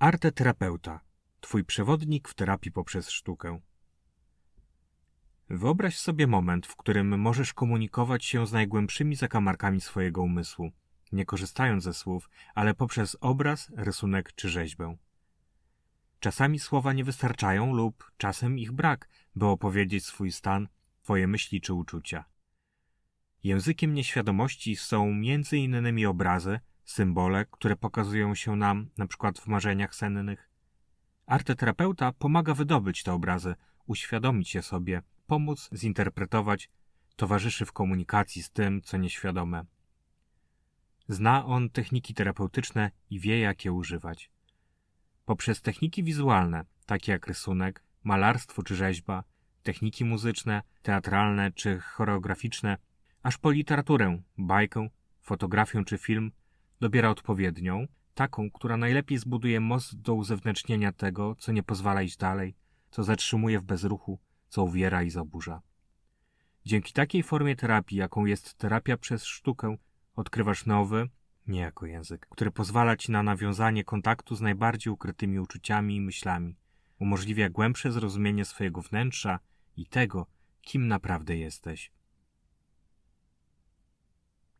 Arteterapeuta. Twój przewodnik w terapii poprzez sztukę. Wyobraź sobie moment, w którym możesz komunikować się z najgłębszymi zakamarkami swojego umysłu, nie korzystając ze słów, ale poprzez obraz, rysunek czy rzeźbę. Czasami słowa nie wystarczają lub czasem ich brak, by opowiedzieć swój stan, twoje myśli czy uczucia. Językiem nieświadomości są między innymi obrazy, symbole, które pokazują się nam np. w marzeniach sennych. Arteterapeuta pomaga wydobyć te obrazy, uświadomić je sobie, pomóc zinterpretować, towarzyszy w komunikacji z tym, co nieświadome. Zna on techniki terapeutyczne i wie, jak je używać. Poprzez techniki wizualne, takie jak rysunek, malarstwo czy rzeźba, techniki muzyczne, teatralne czy choreograficzne, aż po literaturę, bajkę, fotografię czy film, dobiera odpowiednią, taką, która najlepiej zbuduje most do uzewnętrznienia tego, co nie pozwala iść dalej, co zatrzymuje w bezruchu, co uwiera i zaburza. Dzięki takiej formie terapii, jaką jest terapia przez sztukę, odkrywasz nowy, nie jako język, który pozwala ci na nawiązanie kontaktu z najbardziej ukrytymi uczuciami i myślami, umożliwia głębsze zrozumienie swojego wnętrza i tego, kim naprawdę jesteś.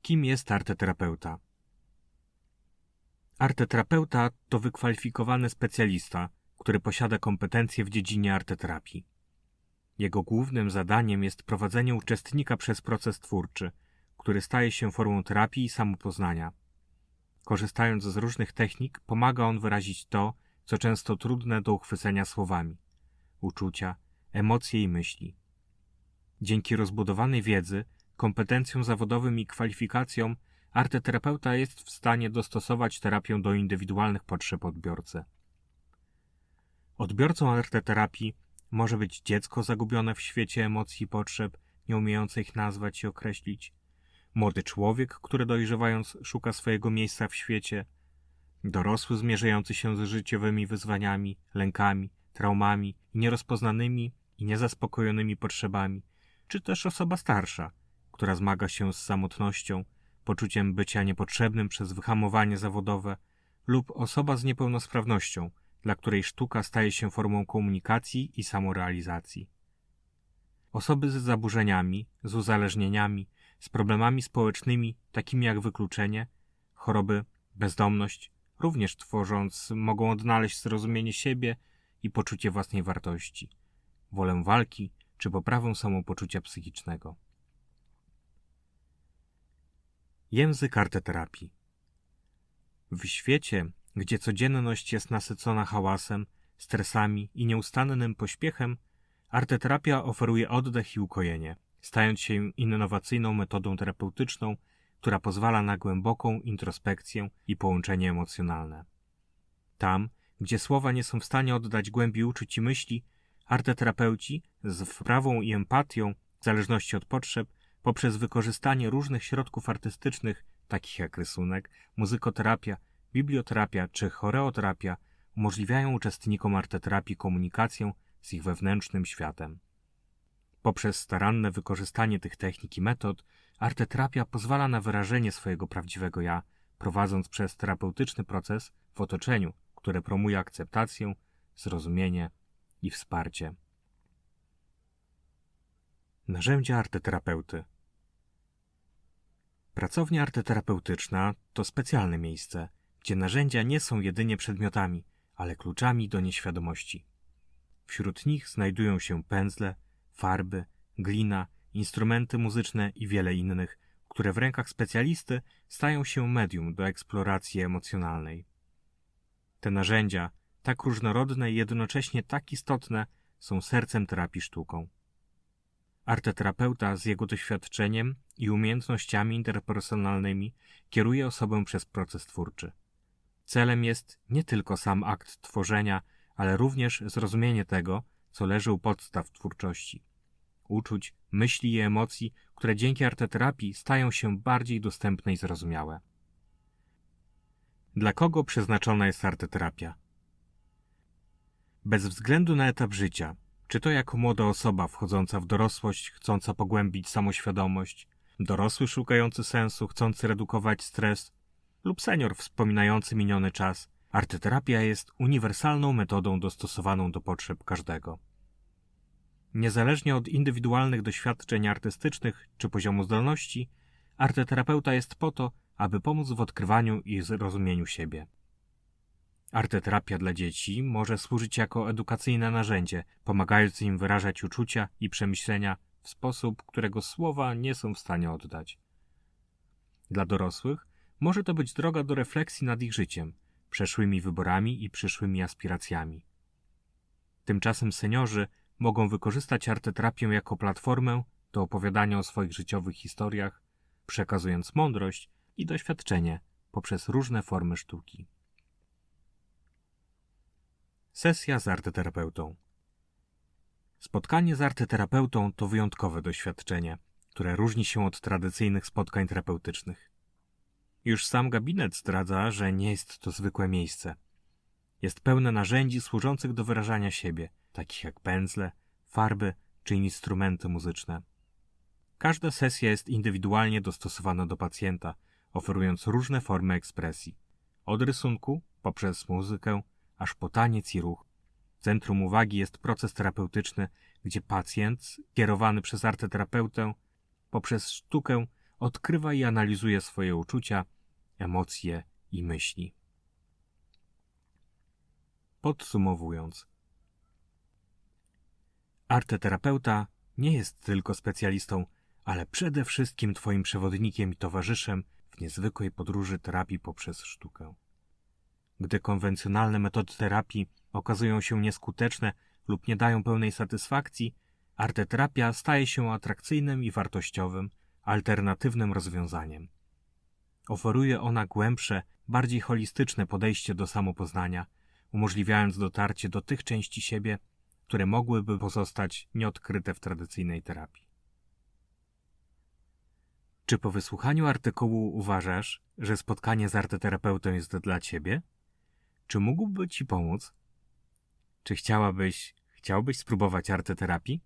Kim jest arteterapeuta? Arteterapeuta to wykwalifikowany specjalista, który posiada kompetencje w dziedzinie arteterapii. Jego głównym zadaniem jest prowadzenie uczestnika przez proces twórczy, który staje się formą terapii i samopoznania. Korzystając z różnych technik, pomaga on wyrazić to, co często trudne do uchwycenia słowami uczucia, emocje i myśli. Dzięki rozbudowanej wiedzy, kompetencjom zawodowym i kwalifikacjom, arteterapeuta jest w stanie dostosować terapię do indywidualnych potrzeb odbiorcy. Odbiorcą arteterapii może być dziecko zagubione w świecie emocji i potrzeb, nie umiejące ich nazwać i określić, młody człowiek, który dojrzewając szuka swojego miejsca w świecie, dorosły zmierzający się z życiowymi wyzwaniami, lękami, traumami i nierozpoznanymi i niezaspokojonymi potrzebami, czy też osoba starsza, która zmaga się z samotnością, poczuciem bycia niepotrzebnym przez wyhamowanie zawodowe, lub osoba z niepełnosprawnością, dla której sztuka staje się formą komunikacji i samorealizacji. Osoby z zaburzeniami, z uzależnieniami, z problemami społecznymi, takimi jak wykluczenie, choroby, bezdomność, również tworząc, mogą odnaleźć zrozumienie siebie i poczucie własnej wartości, wolę walki czy poprawę samopoczucia psychicznego. Język arteterapii. W świecie, gdzie codzienność jest nasycona hałasem, stresami i nieustannym pośpiechem, arteterapia oferuje oddech i ukojenie, stając się innowacyjną metodą terapeutyczną, która pozwala na głęboką introspekcję i połączenie emocjonalne. Tam, gdzie słowa nie są w stanie oddać głębi uczuć i myśli, arteterapeuci z wprawą i empatią, w zależności od potrzeb, poprzez wykorzystanie różnych środków artystycznych, takich jak rysunek, muzykoterapia, biblioterapia czy choreoterapia, umożliwiają uczestnikom arteterapii komunikację z ich wewnętrznym światem. Poprzez staranne wykorzystanie tych technik i metod, arteterapia pozwala na wyrażenie swojego prawdziwego ja, prowadząc przez terapeutyczny proces w otoczeniu, które promuje akceptację, zrozumienie i wsparcie. Narzędzia arteterapeuty Pracownia arteterapeutyczna to specjalne miejsce, gdzie narzędzia nie są jedynie przedmiotami, ale kluczami do nieświadomości. Wśród nich znajdują się pędzle, farby, glina, instrumenty muzyczne i wiele innych, które w rękach specjalisty stają się medium do eksploracji emocjonalnej. Te narzędzia, tak różnorodne i jednocześnie tak istotne, są sercem terapii sztuką. Arteterapeuta z jego doświadczeniem i umiejętnościami interpersonalnymi kieruje osobę przez proces twórczy. Celem jest nie tylko sam akt tworzenia, ale również zrozumienie tego, co leży u podstaw twórczości. Uczuć, myśli i emocji, które dzięki arteterapii stają się bardziej dostępne i zrozumiałe. Dla kogo przeznaczona jest arteterapia? Bez względu na etap życia, czy to jako młoda osoba wchodząca w dorosłość, chcąca pogłębić samoświadomość, dorosły szukający sensu, chcący redukować stres, lub senior wspominający miniony czas, Arteterapia jest uniwersalną metodą dostosowaną do potrzeb każdego. Niezależnie od indywidualnych doświadczeń artystycznych czy poziomu zdolności, arteterapeuta jest po to, aby pomóc w odkrywaniu i zrozumieniu siebie. Arteterapia dla dzieci może służyć jako edukacyjne narzędzie, pomagając im wyrażać uczucia i przemyślenia w sposób, którego słowa nie są w stanie oddać. Dla dorosłych może to być droga do refleksji nad ich życiem, przeszłymi wyborami i przyszłymi aspiracjami. Tymczasem seniorzy mogą wykorzystać arteterapię jako platformę do opowiadania o swoich życiowych historiach, przekazując mądrość i doświadczenie poprzez różne formy sztuki. Sesja z arteterapeutą. Spotkanie z arteterapeutą to wyjątkowe doświadczenie, które różni się od tradycyjnych spotkań terapeutycznych. Już sam gabinet zdradza, że nie jest to zwykłe miejsce. Jest pełne narzędzi służących do wyrażania siebie, takich jak pędzle, farby czy instrumenty muzyczne. Każda sesja jest indywidualnie dostosowana do pacjenta, oferując różne formy ekspresji. Od rysunku, poprzez muzykę, aż po taniec i ruch. Centrum uwagi jest proces terapeutyczny, gdzie pacjent, kierowany przez arteterapeutę, poprzez sztukę odkrywa i analizuje swoje uczucia, emocje i myśli. Podsumowując, arteterapeuta nie jest tylko specjalistą, ale przede wszystkim Twoim przewodnikiem i towarzyszem w niezwykłej podróży terapii poprzez sztukę. Gdy konwencjonalne metody terapii okazują się nieskuteczne lub nie dają pełnej satysfakcji, arteterapia staje się atrakcyjnym i wartościowym, alternatywnym rozwiązaniem. Oferuje ona głębsze, bardziej holistyczne podejście do samopoznania, umożliwiając dotarcie do tych części siebie, które mogłyby pozostać nieodkryte w tradycyjnej terapii. Czy po wysłuchaniu artykułu uważasz, że spotkanie z arteterapeutą jest dla ciebie? Czy mógłby ci pomóc? Czy chciałabyś, chciałbyś spróbować arteterapii?